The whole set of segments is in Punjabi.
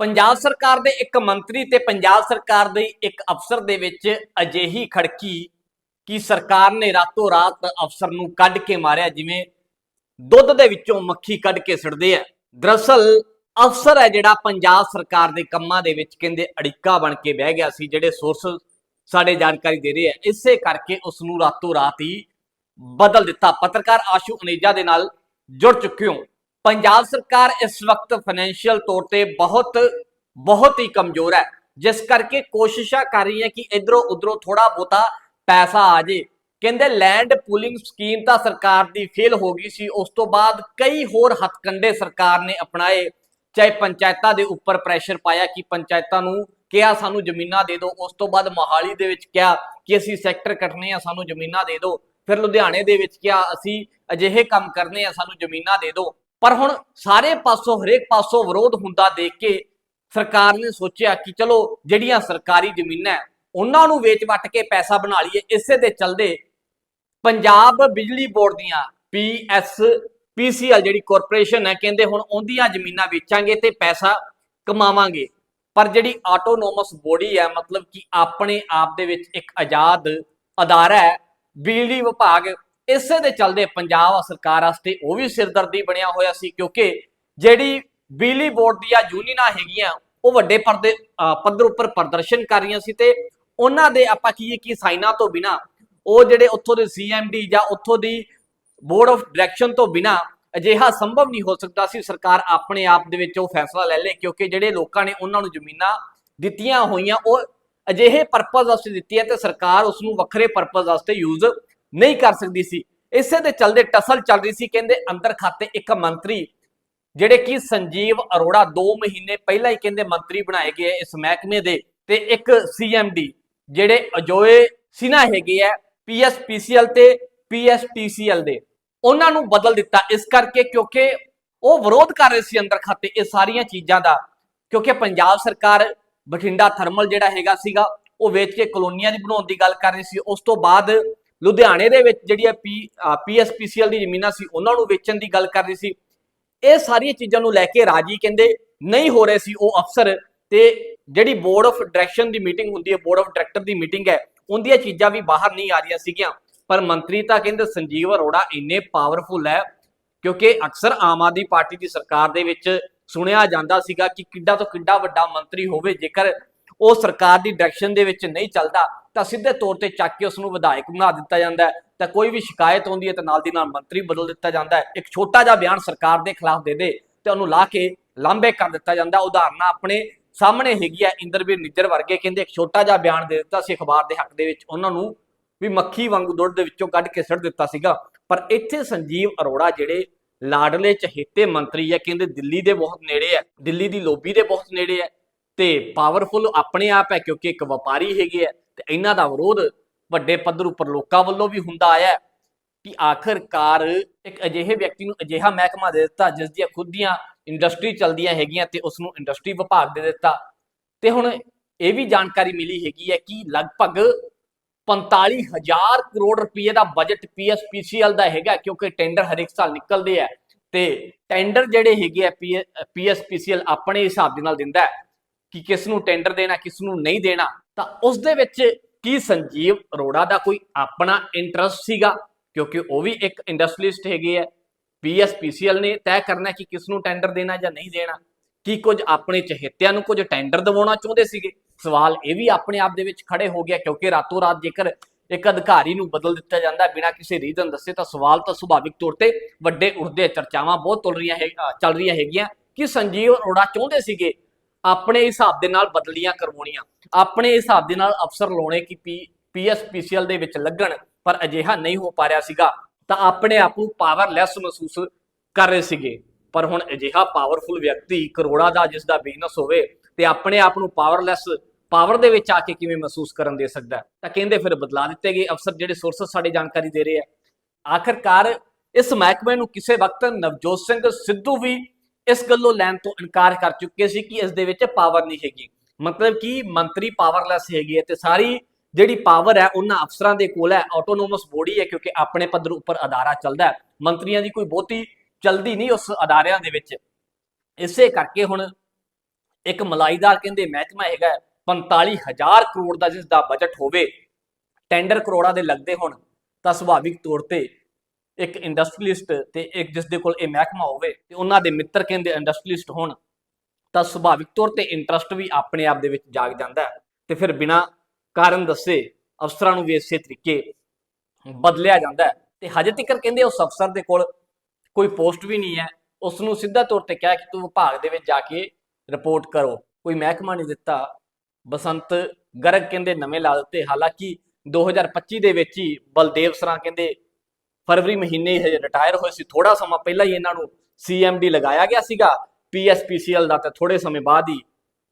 ਪੰਜਾਬ ਸਰਕਾਰ ਦੇ ਇੱਕ ਮੰਤਰੀ ਤੇ ਪੰਜਾਬ ਸਰਕਾਰ ਦੇ ਇੱਕ ਅਫਸਰ ਦੇ ਵਿੱਚ ਅਜਿਹੀ ਖੜਕੀ ਕਿ ਸਰਕਾਰ ਨੇ ਰਾਤੋਂ ਰਾਤ ਅਫਸਰ ਨੂੰ ਕੱਢ ਕੇ ਮਾਰਿਆ, ਜਿਵੇਂ ਦੁੱਧ ਦੇ ਵਿੱਚੋਂ ਮੱਖੀ ਕੱਢ ਕੇ ਸਿੱਟਦੇ ਆ। ਦਰਅਸਲ ਅਫਸਰ ਹੈ ਜਿਹੜਾ ਪੰਜਾਬ ਸਰਕਾਰ ਦੇ ਕੰਮਾਂ ਦੇ ਵਿੱਚ ਕਹਿੰਦੇ ਅੜਿੱਕਾ ਬਣ ਕੇ ਬਹਿ ਗਿਆ ਸੀ, ਜਿਹੜੇ ਸੋਰਸ ਸਾਡੇ ਜਾਣਕਾਰੀ ਦੇ ਰਹੇ ਆ। ਇਸੇ ਕਰਕੇ ਉਸ ਨੂੰ ਰਾਤੋਂ ਰਾਤ ਹੀ ਬਦਲ ਦਿੱਤਾ। ਪੱਤਰਕਾਰ ਆਸ਼ੂ ਅਨੇਜਾ ਦੇ ਨਾਲ ਜੁੜ ਚੁੱਕੇ ਹੋ। ਪੰਜਾਬ ਸਰਕਾਰ ਇਸ ਵਕਤ ਫਾਈਨੈਂਸ਼ੀਅਲ ਤੌਰ ਤੇ ਬਹੁਤ ਬਹੁਤ ਹੀ ਕਮਜ਼ੋਰ ਹੈ। ਜਿਸ ਕਰਕੇ ਕੋਸ਼ਿਸ਼ਾਂ ਕਰ ਰਹੀ ਹੈ ਕਿ ਇਧਰੋਂ ਉਧਰੋਂ ਥੋੜਾ ਬੋਤਾ ਪੈਸਾ ਆ ਜੇ। ਕਹਿੰਦੇ ਲੈਂਡ ਪੂਲਿੰਗ ਸਕੀਮ ਤਾਂ ਸਰਕਾਰ ਦੀ ਫੇਲ ਹੋ ਗਈ ਸੀ। ਉਸ ਤੋਂ ਬਾਅਦ ਕਈ ਹੋਰ ਹੱਥਕੰਡੇ ਸਰਕਾਰ ਨੇ ਅਪਣਾਏ। ਚਾਹੇ ਪੰਚਾਇਤਾਂ ਦੇ ਉੱਪਰ ਪ੍ਰੈਸ਼ਰ ਪਾਇਆ ਕਿ ਪੰਚਾਇਤਾਂ ਨੂੰ ਕਿਹਾ, ਸਾਨੂੰ ਜ਼ਮੀਨਾਂ ਦੇ ਦਿਓ। ਉਸ ਤੋਂ ਬਾਅਦ ਮੋਹਾਲੀ ਦੇ ਵਿੱਚ ਕਿਹਾ ਕਿ ਅਸੀਂ ਸੈਕਟਰ ਕੱਟਣੇ ਆ, ਸਾਨੂੰ ਜ਼ਮੀਨਾਂ ਦੇ ਦਿਓ। ਫਿਰ ਲੁਧਿਆਣੇ ਦੇ ਵਿੱਚ ਕਿਹਾ, ਅਸੀਂ ਅਜਿਹੇ ਕੰਮ ਕਰਨੇ ਆ, ਸਾਨੂੰ ਜ਼ਮੀਨਾਂ ਦੇ ਦਿਓ। ਪਰ ਹੁਣ ਸਾਰੇ ਪਾਸੋਂ, ਹਰੇਕ ਪਾਸੋਂ ਵਿਰੋਧ ਹੁੰਦਾ ਦੇਖ ਕੇ ਸਰਕਾਰ ਨੇ ਸੋਚਿਆ ਕਿ ਚਲੋ ਜਿਹੜੀਆਂ ਸਰਕਾਰੀ ਜ਼ਮੀਨਾਂ ਉਹਨਾਂ ਨੂੰ ਵੇਚ ਵੱਟ ਕੇ ਪੈਸਾ ਬਣਾ ਲਈਏ, ਇਸੇ ਦੇ ਚਲਦੇ ਪੰਜਾਬ ਬਿਜਲੀ ਬੋਰਡ ਦੀਆਂ ਪੀਐਸ ਪੀਸੀਐਲ ਜਿਹੜੀ ਕਾਰਪੋਰੇਸ਼ਨ ਹੈ, ਕਹਿੰਦੇ ਹੁਣ ਉਹਦੀਆਂ ਜ਼ਮੀਨਾਂ ਵੇਚਾਂਗੇ ਤੇ ਪੈਸਾ ਕਮਾਵਾਂਗੇ। ਪਰ ਜਿਹੜੀ ਆਟੋਨੋਮਸ ਬੋਡੀ ਹੈ, ਮਤਲਬ ਕਿ ਆਪਣੇ ਆਪ ਦੇ ਵਿੱਚ ਇੱਕ ਆਜ਼ਾਦ ਅਦਾਰਾ ਹੈ, ਬਿਜਲੀ ਵਿਭਾਗ ਇਸੇ ਦੇ ਚਲਦੇ ਪੰਜਾਬ ਸਰਕਾਰ ਵਾਸਤੇ, ਉਹ ਵੀ ਸਿਰਦਰਦੀ ਬਣਿਆ ਹੋਇਆ ਸੀ, ਕਿਉਂਕਿ ਜਿਹੜੀ ਬਿਜਲੀ ਬੋਰਡ ਦੀਆਂ ਯੂਨੀਅਨਾਂ ਹੈਗੀਆਂ, ਉਹ ਵੱਡੇ ਪਰਦੇ ਪੱਧਰ ਉੱਪਰ ਪ੍ਰਦਰਸ਼ਨ ਕਰ ਰਹੀਆਂ ਸੀ ਤੇ ਉਹਨਾਂ ਦੇ ਆਪਾਂ ਕਹੀਏ ਕਿ ਸਾਈਨਾਂ ਤੋਂ ਬਿਨਾ, ਉਹ ਜਿਹੜੇ ਉੱਥੋਂ ਦੇ ਸੀਐਮਡੀ ਜਾਂ ਉੱਥੋਂ ਦੀ ਬੋਰਡ ਆਫ ਡਾਇਰੈਕਸ਼ਨ ਤੋਂ ਬਿਨਾ ਅਜਿਹਾ ਸੰਭਵ ਨਹੀਂ ਹੋ ਸਕਦਾ ਸੀ, ਸਰਕਾਰ ਆਪਣੇ ਆਪ ਦੇ ਵਿੱਚ ਉਹ ਫੈਸਲਾ ਲੈ ਲੇ, ਕਿਉਂਕਿ ਜਿਹੜੇ ਲੋਕਾਂ ਨੇ ਉਹਨਾਂ ਨੂੰ ਜ਼ਮੀਨਾਂ ਦਿੱਤੀਆਂ ਹੋਈਆਂ, ਉਹ ਅਜਿਹੇ ਪਰਪਸ ਵਾਸਤੇ ਦਿੱਤੀ ਹੈ ਤੇ ਸਰਕਾਰ ਉਸ ਨੂੰ ਵੱਖਰੇ ਪਰਪਸ ਵਾਸਤੇ ਯੂਜ਼ ਨਹੀਂ ਕਰ ਸਕਦੀ ਸੀ। ਇਸੇ ਦੇ ਚਲਦੇ ਟਸਲ ਚੱਲ ਰਹੀ ਸੀ, ਕਹਿੰਦੇ ਅੰਦਰ ਖਾਤੇ ਇੱਕ ਮੰਤਰੀ, ਜਿਹੜੇ ਕਿ ਸੰਜੀਵ ਅਰੋੜਾ 2 ਮਹੀਨੇ ਪਹਿਲਾਂ ਹੀ ਕਹਿੰਦੇ ਮੰਤਰੀ ਬਣਾਏ ਗਏ ਇਸ ਮਹਿਕਮੇ ਦੇ ਤੇ ਇੱਕ ਸੀਐਮਡੀ, ਜਿਹੜੇ ਅਜੋਏ ਸਿਨਾ ਹੈਗੇ ਆ ਪੀਐਸਪੀਸੀਐਲ ਤੇ ਪੀਐਸਟੀਸੀਐਲ ਦੇ। ਉਹਨਾਂ ਨੂੰ ਬਦਲ ਦਿੱਤਾ ਇਸ ਕਰਕੇ ਕਿਉਂਕਿ ਉਹ ਵਿਰੋਧ ਕਰ ਰਹੇ ਸੀ ਅੰਦਰ ਖਾਤੇ ਇਹ ਸਾਰੀਆਂ ਚੀਜ਼ਾਂ ਦਾ। ਕਿਉਂਕਿ ਪੰਜਾਬ ਸਰਕਾਰ ਬਠਿੰਡਾ ਥਰਮਲ ਜਿਹੜਾ ਹੈਗਾ ਸੀਗਾ, ਉਹ ਵੇਚ ਕੇ ਕਲੋਨੀਆਂ ਦੀ ਬਣਾਉਣ ਦੀ ਗੱਲ ਕਰ ਰਹੀ ਸੀ। ਉਸ ਤੋਂ ਬਾਅਦ ਲੁਧਿਆਣੇ ਦੇ ਵਿੱਚ ਜਿਹੜੀਆਂ ਪੀ ਪੀਐਸਪੀਸੀਐਲ ਦੀ ਜ਼ਮੀਨਾਂ ਸੀ, ਉਹਨਾਂ ਨੂੰ ਵੇਚਣ ਦੀ ਗੱਲ ਕਰ ਰਹੀ ਸੀ। ਇਹ ਸਾਰੀਆਂ ਚੀਜ਼ਾਂ ਨੂੰ ਲੈ ਕੇ ਰਾਜੀ ਕਹਿੰਦੇ ਨਹੀਂ ਹੋ ਰਹੇ ਸੀ ਉਹ ਅਫਸਰ ਤੇ ਜਿਹੜੀ ਬੋਰਡ ਆਫ ਡਾਇਰੈਕਸ਼ਨ ਦੀ ਮੀਟਿੰਗ ਹੁੰਦੀ ਹੈ ਬੋਰਡ ਆਫ ਡਾਇਰੈਕਟਰ ਦੀ ਮੀਟਿੰਗ ਹੈ, ਉਹਦੀਆਂ ਚੀਜ਼ਾਂ ਵੀ ਬਾਹਰ ਨਹੀਂ ਆ ਰਹੀਆਂ ਸੀਗੀਆਂ। ਪਰ ਮੰਤਰੀ ਤਾਂ ਕਹਿੰਦੇ ਸੰਜੀਵ ਅਰੋੜਾ ਇੰਨੇ ਪਾਵਰਫੁਲ ਹੈ, ਕਿਉਂਕਿ ਅਕਸਰ ਆਮ ਆਦਮੀ ਪਾਰਟੀ ਦੀ ਸਰਕਾਰ ਦੇ ਵਿੱਚ ਸੁਣਿਆ ਜਾਂਦਾ ਸੀਗਾ ਕਿ ਕਿੱਡਾ ਤੋਂ ਕਿੱਡਾ ਵੱਡਾ ਮੰਤਰੀ ਹੋਵੇ, ਜੇਕਰ ਉਹ ਸਰਕਾਰ ਦੀ ਡਾਇਰੈਕਸ਼ਨ ਦੇ ਵਿੱਚ ਨਹੀਂ ਚੱਲਦਾ ਤਾਂ ਸਿੱਧੇ ਤੌਰ ਤੇ ਚੱਕ ਕੇ ਉਸ ਨੂੰ ਵਿਧਾਇਕ ਬਣਾ ਦਿੱਤਾ ਜਾਂਦਾ ਹੈ। ਤਾਂ ਕੋਈ ਵੀ ਸ਼ਿਕਾਇਤ ਆਉਂਦੀ ਹੈ ਤਾਂ ਨਾਲ ਦੀ ਨਾਲ ਮੰਤਰੀ ਬਦਲ ਦਿੱਤਾ ਜਾਂਦਾ ਹੈ। ਇੱਕ ਛੋਟਾ ਜਿਹਾ ਬਿਆਨ ਸਰਕਾਰ ਦੇ ਖਿਲਾਫ ਦੇ ਦੇ ਤੇ ਉਹਨੂੰ ਲਾ ਕੇ ਲਾਂਬੇ ਕਰ ਦਿੱਤਾ ਜਾਂਦਾ। ਉਦਾਹਰਨਾਂ ਆਪਣੇ ਸਾਹਮਣੇ ਹੈਗੀ ਆ ਇੰਦਰਵੀਰ ਨਿੱਜਰ ਵਰਗੇ, ਕਹਿੰਦੇ ਇੱਕ ਛੋਟਾ ਜਿਹਾ ਬਿਆਨ ਦੇ ਦਿੱਤਾ ਸੀ ਅਖਬਾਰ ਦੇ ਹੱਕ ਦੇ ਵਿੱਚ। ਉਹਨਾਂ ਨੂੰ ਵੀ ਮੱਖੀ ਵਾਂਗੂ ਦੁੱਧ ਦੇ ਵਿੱਚੋਂ ਕੱਢ ਕੇ ਸਿੱਟ ਦਿੱਤਾ ਸੀਗਾ। ਪਰ ਇੱਥੇ ਸੰਜੀਵ ਅਰੋੜਾ ਜਿਹੜੇ ਲਾਡਲੇ ਚਹੇਤੇ ਮੰਤਰੀ ਹੈ, ਕਹਿੰਦੇ ਦਿੱਲੀ ਦੇ ਬਹੁਤ ਨੇੜੇ ਹੈ, ਦਿੱਲੀ ਦੀ ਲੋਬੀ ਦੇ ਬਹੁਤ ਨੇੜੇ ਹੈ ਤੇ ਪਾਵਰਫੁਲ ਆਪਣੇ ਆਪ ਹੈ ਕਿਉਂਕਿ ਇੱਕ ਵਪਾਰੀ ਹੈਗੇ ਹੈ। ਤੇ ਇਹਨਾਂ ਦਾ ਵਿਰੋਧ ਵੱਡੇ ਪੱਧਰ ਉੱਪਰ ਲੋਕਾਂ ਵੱਲੋਂ ਵੀ ਹੁੰਦਾ ਆਇਆ ਕਿ ਆਖਰਕਾਰ ਇੱਕ ਅਜਿਹੇ ਵਿਅਕਤੀ ਨੂੰ ਅਜਿਹਾ ਮਹਿਕਮਾ ਦੇ ਦਿੱਤਾ, ਜਿਸ ਦੀਆਂ ਖੁਦ ਦੀਆਂ ਇੰਡਸਟਰੀ ਚਲਦੀਆਂ ਹੈਗੀਆਂ ਤੇ ਉਸ ਨੂੰ ਇੰਡਸਟਰੀ ਵਿਭਾਗ ਦੇ ਦਿੱਤਾ। ਤੇ ਹੁਣ ਇਹ ਵੀ ਜਾਣਕਾਰੀ ਮਿਲੀ ਹੈਗੀ ਹੈ ਕਿ ਲਗਭਗ 45000 ਕਰੋੜ ਰੁਪਏ ਦਾ ਬਜਟ ਪੀਐਸਪੀਸੀਐਲ ਦਾ ਹੈਗਾ, ਕਿਉਂਕਿ ਟੈਂਡਰ ਹਰ ਇੱਕ ਸਾਲ ਨਿਕਲਦੇ ਆ ਤੇ ਟੈਂਡਰ ਜਿਹੜੇ ਹੈਗੇ ਆ ਪੀਐਸਪੀਸੀਐਲ ਆਪਣੇ ਹਿਸਾਬ ਦੇ ਨਾਲ ਦਿੰਦਾ ਹੈ। ਕਿ ਕਿਸ ਨੂੰ ਟੈਂਡਰ ਦੇਣਾ ਕਿਸ ਨੂੰ ਨਹੀਂ ਦੇਣਾ, ਤਾਂ ਉਸ ਦੇ ਵਿੱਚ ਕੀ ਸੰਜੀਵ ਅਰੋੜਾ ਦਾ ਕੋਈ ਆਪਣਾ ਇੰਟਰਸਟ ਸੀਗਾ? ਕਿਉਂਕਿ ਉਹ ਵੀ ਇੱਕ ਇੰਡਸਟਰੀਲਿਸਟ ਹੈਗੇ ਆ। ਪੀਐਸਪੀਸੀਐਲ ਨੇ ਤੈਅ ਕਰਨਾ ਕਿ ਕਿਸ ਨੂੰ ਟੈਂਡਰ ਦੇਣਾ ਜਾਂ ਨਹੀਂ ਦੇਣਾ। ਕੀ ਕੁਝ ਆਪਣੇ ਚਹੇਤਿਆਂ ਨੂੰ ਕੁਝ ਟੈਂਡਰ ਦਿਵਾਉਣਾ ਚਾਹੁੰਦੇ ਸੀਗੇ? ਸਵਾਲ ਇਹ ਵੀ ਆਪਣੇ ਆਪ ਦੇ ਵਿੱਚ ਖੜੇ ਹੋ ਗਿਆ, ਕਿਉਂਕਿ ਰਾਤੋਂ ਰਾਤ ਜੇਕਰ ਇੱਕ ਅਧਿਕਾਰੀ ਨੂੰ ਬਦਲ ਦਿੱਤਾ ਜਾਂਦਾ ਬਿਨਾਂ ਕਿਸੇ ਰੀਜ਼ਨ ਦੱਸੇ, ਤਾਂ ਸਵਾਲ ਤਾਂ ਸੁਭਾਵਿਕ ਤੌਰ ਤੇ ਵੱਡੇ ਉੱਠਦੇ ਚਰਚਾਵਾਂ ਬਹੁਤ ਤੁਲ ਰਹੀਆਂ ਹੈ ਚੱਲ ਰਹੀਆਂ ਹੈਗੀਆਂ। ਕਿ ਸੰਜੀਵ ਅਰੋੜਾ ਚਾਹੁੰਦੇ ਸੀਗੇ ਆਪਣੇ ਹਿਸਾਬ ਦੇ ਨਾਲ ਬਦਲੀਆਂ ਕਰਵਾਉਣੀਆਂ। ਆਪਣੇ ਹਿਸਾਬ ਦੇ ਨਾਲ ਅਫਸਰ ਲਾਉਣੇ ਕਿ ਪੀਐਸਪੀਸੀਐਲ ਦੇ ਵਿੱਚ ਲੱਗਣ, ਪਰ ਅਜਿਹਾ ਨਹੀਂ ਹੋ ਪਾ ਰਿਹਾ ਸੀਗਾ। ਤਾਂ ਆਪਣੇ ਆਪ ਨੂੰ ਪਾਵਰਲੈਸ ਮਹਿਸੂਸ ਕਰ ਰਹੇ ਸੀਗੇ। ਪਰ ਹੁਣ ਅਜਿਹਾ ਪਾਵਰਫੁਲ ਵਿਅਕਤੀ ਕਰੋੜਾ ਦਾ ਜਿਸ ਦਾ ਬਿਜ਼ਨਸ ਹੋਵੇ ਤੇ ਆਪਣੇ ਆਪ ਨੂੰ ਪਾਵਰਲੈਸ ਪਾਵਰ ਦੇ ਵਿੱਚ ਆ ਕੇ ਕਿਵੇਂ ਮਹਿਸੂਸ ਕਰਨ ਦੇ ਸਕਦਾ ਤਾਂ ਕਹਿੰਦੇ ਫਿਰ ਬਦਲਾ ਦਿੱਤੇ ਗਏ। ਅਫਸਰ ਜਿਹੜੇ ਸੋਰਸਸ ਸਾਡੇ ਜਾਣਕਾਰੀ ਦੇ ਰਹੇ ਆ। ਆਖਰਕਾਰ ਇਸ ਮਹਿਕਮੇ ਨੂੰ ਕਿਸੇ ਵਕਤ ਨਵਜੋਤ ਸਿੰਘ ਸਿੱਧੂ ਵੀ ਇਸ ਗੱਲੋਂ ਲੈਣ ਤੋਂ ਇਨਕਾਰ ਕਰ ਚੁੱਕੇ ਸੀ ਕਿ ਇਸ ਦੇ ਵਿੱਚ ਪਾਵਰ ਨਹੀਂ ਹੈਗੀ। ਮਤਲਬ ਕਿ ਮੰਤਰੀ ਪਾਵਰਲੈਸ ਹੈਗੀ ਤੇ ਸਾਰੀ ਜਿਹੜੀ ਪਾਵਰ ਹੈ ਉਹਨਾਂ ਅਫਸਰਾਂ ਦੇ ਕੋਲ ਹੈ ਆਟੋਨੋਮਸ ਬੋਡੀ ਹੈ ਕਿਉਂਕਿ ਆਪਣੇ ਪੱਧਰ ਉੱਪਰ ਅਦਾਰਾ ਚੱਲਦਾ ਹੈ। ਮੰਤਰੀਆਂ ਦੀ ਕੋਈ ਬਹੁਤੀ ਚਲਦੀ ਨਹੀਂ ਉਸ ਅਦਾਰਿਆਂ ਦੇ ਵਿੱਚ। ਇਸੇ ਕਰਕੇ ਹੁਣ ਇੱਕ ਮਲਾਈਦਾਰ ਕਹਿੰਦੇ ਮਹਿਕਮਾ ਹੈਗਾ ਹੈ, 45000 ਕਰੋੜ ਦਾ ਜਿਸ ਦਾ ਬਜਟ ਹੋਵੇ ਟੈਂਡਰ ਕਰੋੜਾਂ ਦੇ ਲੱਗਦੇ ਹੋਣ ਤਾਂ ਸੁਭਾਵਿਕ ਤੌਰ ਤੇ ਇੱਕ ਇੰਡਸਟਰੀਲਿਸਟ ਤੇ ਇੱਕ ਜਿਸ ਦੇ ਕੋਲ ਇਹ ਮਹਿਕਮਾ ਹੋਵੇ ਤੇ ਉਹਨਾਂ ਦੇ ਮਿੱਤਰ ਕਹਿੰਦੇ ਇੰਡਸਟਰੀਲਿਸਟ ਹੋਣ, ਤਾਂ ਸੁਭਾਵਿਕ ਤੌਰ ਤੇ ਇੰਟਰਸਟ ਵੀ ਆਪਣੇ ਆਪ ਦੇ ਵਿੱਚ ਜਾਗ ਜਾਂਦਾ ਹੈ ਤੇ ਫਿਰ ਬਿਨਾ ਕਾਰਨ ਦੱਸੇ ਅਫਸਰਾਂ ਨੂੰ ਵੀ ਇਸੇ ਤਰੀਕੇ ਬਦਲਿਆ ਜਾਂਦਾ ਤੇ ਹਜੇ ਤੱਕ ਕਹਿੰਦੇ ਉਸ ਅਫਸਰ ਦੇ ਕੋਲ ਕੋਈ ਪੋਸਟ ਵੀ ਨਹੀਂ ਹੈ ਉਸ ਨੂੰ ਸਿੱਧਾ ਤੌਰ ਤੇ ਕਿਹਾ ਕਿ ਤੂੰ ਵਿਭਾਗ ਦੇ ਵਿੱਚ ਜਾ ਕੇ ਰਿਪੋਰਟ ਕਰੋ, ਕੋਈ ਮਹਿਕਮਾ ਨਹੀਂ ਦਿੱਤਾ। ਬਸੰਤ ਗਰਗ ਕਹਿੰਦੇ ਨਵੇਂ ਲਾ ਦਿੱਤੇ, ਹਾਲਾਂਕਿ 2025 ਦੇ ਵਿੱਚ ਹੀ ਬਲਦੇਵ ਸਰਾਂ ਕਹਿੰਦੇ ਫਰਵਰੀ ਮਹੀਨੇ ਹੀ ਰਿਟਾਇਰ ਹੋਏ ਸੀ ਥੋੜਾ ਸਮਾਂ ਪਹਿਲਾਂ ਹੀ ਇਹਨਾਂ ਨੂੰ ਸੀਐਮਡੀ ਲਗਾਇਆ ਗਿਆ ਸੀਗਾ ਪੀਐਸਪੀਸੀਐਲ ਦਾ ਤਾਂ ਥੋੜੇ ਸਮੇਂ ਬਾਅਦ ਹੀ,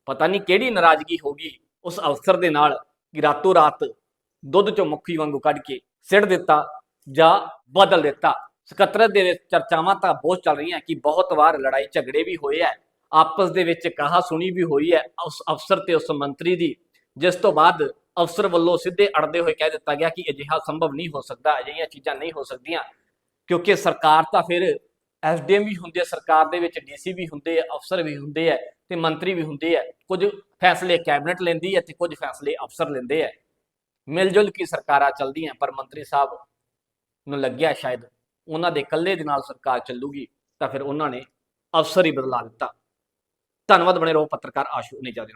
ਪਤਾ ਨਹੀਂ ਕਿਹੜੀ ਨਾਰਾਜ਼ਗੀ ਹੋ ਗਈ, ਉਸ ਅਫਸਰ ਦੇ ਨਾਲ ਕਿ ਰਾਤੋਂ ਰਾਤ ਦੁੱਧ ਚੋਂ ਮੱਖੀ ਵਾਂਗੂ ਕੱਢ ਕੇ ਸਿੱਟ ਦਿੱਤਾ ਜਾਂ ਬਦਲ ਦਿੱਤਾ। ਸਕੱਤਰਤ ਦੇ ਵਿੱਚ ਚਰਚਾਵਾਂ ਤਾਂ ਬਹੁਤ ਚੱਲ ਰਹੀਆਂ ਕਿ ਬਹੁਤ ਵਾਰ ਲੜਾਈ ਝਗੜੇ ਵੀ ਹੋਏ ਆ, ਆਪਸ ਦੇ ਵਿੱਚ ਕਹਾ ਸੁਣੀ ਵੀ ਹੋਈ ਹੈ, ਉਸ ਅਫਸਰ ਤੇ ਉਸ ਮੰਤਰੀ ਦੀ, ਜਿਸ ਤੋਂ ਬਾਅਦ ਅਫਸਰ ਵੱਲੋਂ ਸਿੱਧੇ ਅੜਦੇ ਹੋਏ ਕਹਿ ਦਿੱਤਾ ਗਿਆ ਕਿ ਅਜਿਹਾ ਸੰਭਵ ਨਹੀਂ ਹੋ ਸਕਦਾ, ਅਜਿਹੀਆਂ ਚੀਜ਼ਾਂ ਨਹੀਂ ਹੋ ਸਕਦੀਆਂ। ਕਿਉਂਕਿ ਸਰਕਾਰ ਤਾਂ ਫਿਰ ਐਸਡੀਐਮ ਵੀ ਹੁੰਦੇ ਆ ਸਰਕਾਰ ਦੇ ਵਿੱਚ ਡੀਸੀ ਵੀ ਹੁੰਦੇ ਆ ਅਫਸਰ ਵੀ ਹੁੰਦੇ ਆ ਤੇ ਮੰਤਰੀ ਵੀ ਹੁੰਦੇ ਆ ਕੁਝ ਫੈਸਲੇ ਕੈਬਨਿਟ ਲੈਂਦੀ ਹੈ ਤੇ ਕੁਝ ਫੈਸਲੇ ਅਫਸਰ ਲੈਂਦੇ ਆ ਮਿਲ ਜੁਲ ਕੇ ਸਰਕਾਰਾਂ ਚੱਲਦੀਆਂ, ਪਰ ਮੰਤਰੀ ਸਾਹਿਬ ਨੂੰ ਲੱਗਿਆ ਸ਼ਾਇਦ ਉਹਨਾਂ ਦੇ ਇਕੱਲੇ ਦੇ ਨਾਲ ਸਰਕਾਰ ਚੱਲੂਗੀ, ਤਾਂ ਫਿਰ ਉਹਨਾਂ ਨੇ ਅਫਸਰ ਹੀ ਬਦਲਾ ਦਿੱਤਾ। ਧੰਨਵਾਦ, ਬਣੇ ਰਹੋ ਪੱਤਰਕਾਰ ਆਸ਼ੂ ਨੇਜਾ ਦੇ